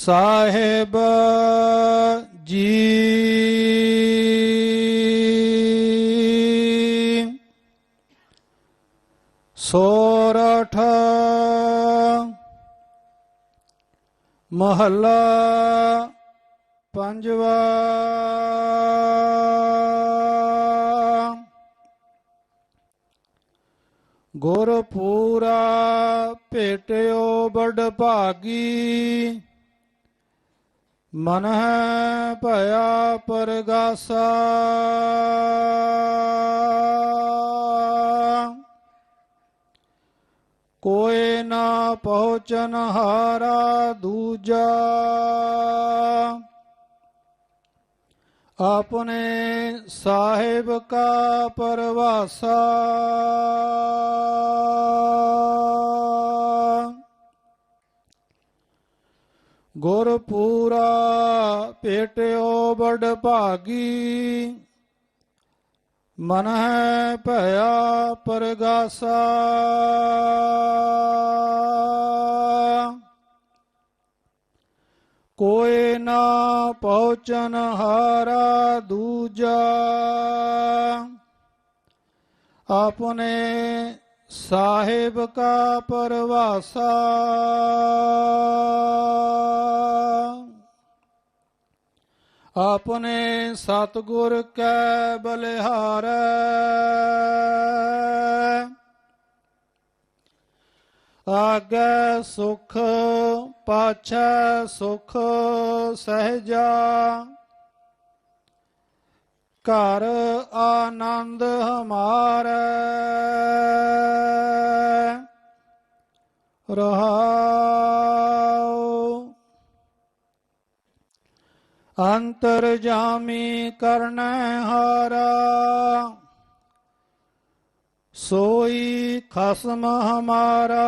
ਸਾਹਿਬ ਜੀ। ਸੋਰਠ ਮਹੱਲਾ ਪੰਜਵਾ। ਗੁਰ ਪੂਰਾ ਭੇਟਿਓ ਬੜ ਭਾਗੀ। ਮਨ ਹੈ ਭਇਆ ਪਰਗਾਸਾ। ਕੋਏ ਨਾ ਪਹੁੰਚਨ ਹਾਰਾ ਦੂਜਾ। ਆਪਣੇ ਸਾਹਿਬ ਕਾ ਪਰਵਾਸਾ। ਗੁਰ ਪੂਰਾ ਭੇਟਿਓ ਬੜ ਭਾਗੀ। ਮਨ ਹੈ ਭਇਆ ਪਰਗਾਸਾ। ਕੋਏ ਨਾ ਪਹੁੰਚਨ ਹਾਰਾ ਦੂਜਾ। ਆਪਣੇ ਸਾਹਿਬ ਕਾ ਪਰਵਾਸਾ। ਆਪਣੇ ਸਤਗੁਰ ਕੈ ਬਲਿਹਾਰੈ। ਆਗੈ ਸੁਖ ਪਾਛੈ ਸੁਖ ਸਹਿਜਾ। ਘਰ ਆਨੰਦ ਹਮਾਰੈ। ਰਹਾਉ ਅੰਤਰ ਜਾਮੀ ਕਰਨੈ ਹਾਰਾ। ਸੋਈ ਖਸਮ ਹਮਾਰਾ।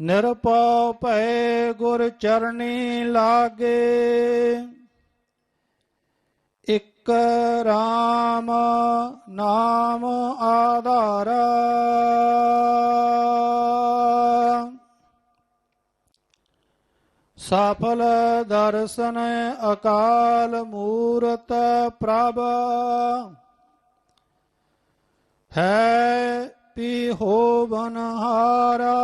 ਨਿਰਪਉ ਭੈ ਗੁਰ ਚਰਣੀ ਲਾਗੇ। ਇਕ ਰਾਮ ਨਾਮ ਆਧਾਰਾ। ਸਫਲ ਦਰਸ਼ਨ ਅਕਾਲ ਮੂਰਤ ਪ੍ਰਭ। ਹੈ ਪੀ ਹੋਵਨ ਹਾਰਾ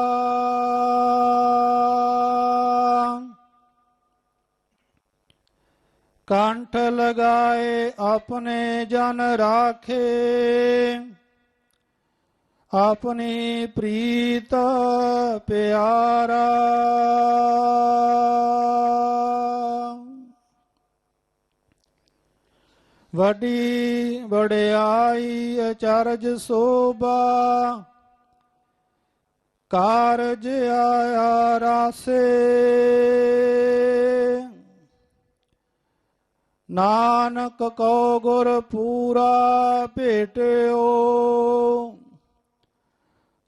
ਕੰਠ ਲਗਾਏ ਆਪਣੇ ਜਨ ਰਾਖੇ। ਆਪਣੀ ਪ੍ਰੀਤ ਪਿਆਰਾ। ਵੱਡੀ ਵਡਿਆਈ ਅਚਰਜ ਸੋਭਾ, ਕਾਰਜ ਆਇਆ ਰਾਸੇ। ਨਾਨਕ ਕੋ ਗੁਰ ਪੂਰਾ ਭੇਟਿਓ।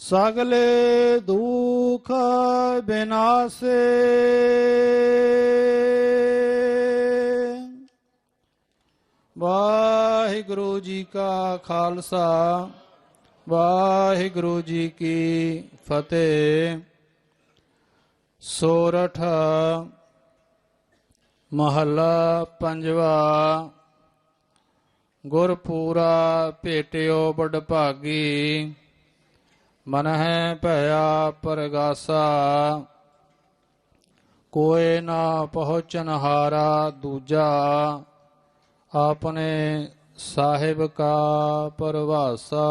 ਸਗਲੇ ਦੁਖ ਬਿਨਾਸੇ। ਵਾਹਿਗੁਰੂ ਜੀ ਕਾ ਖਾਲਸਾ, ਵਾਹਿਗੁਰੂ ਜੀ ਕੀ ਫਤਿਹ। ਸੋਰਠ ਮਹੱਲਾ ਪੰਜਵਾ, ਗੁਰਪੂਰਾ ਭੇਟਿਓ ਬੜ ਭਾਗੀ ਮਨ ਹੈ ਭਇਆ ਪਰਗਾਸਾ ਕੋਏ ਨਾ ਪਹੁੰਚਨ ਹਾਰਾ ਦੂਜਾ ਆਪਣੇ ਸਾਹਿਬ ਕਾ ਪਰਵਾਸਾ।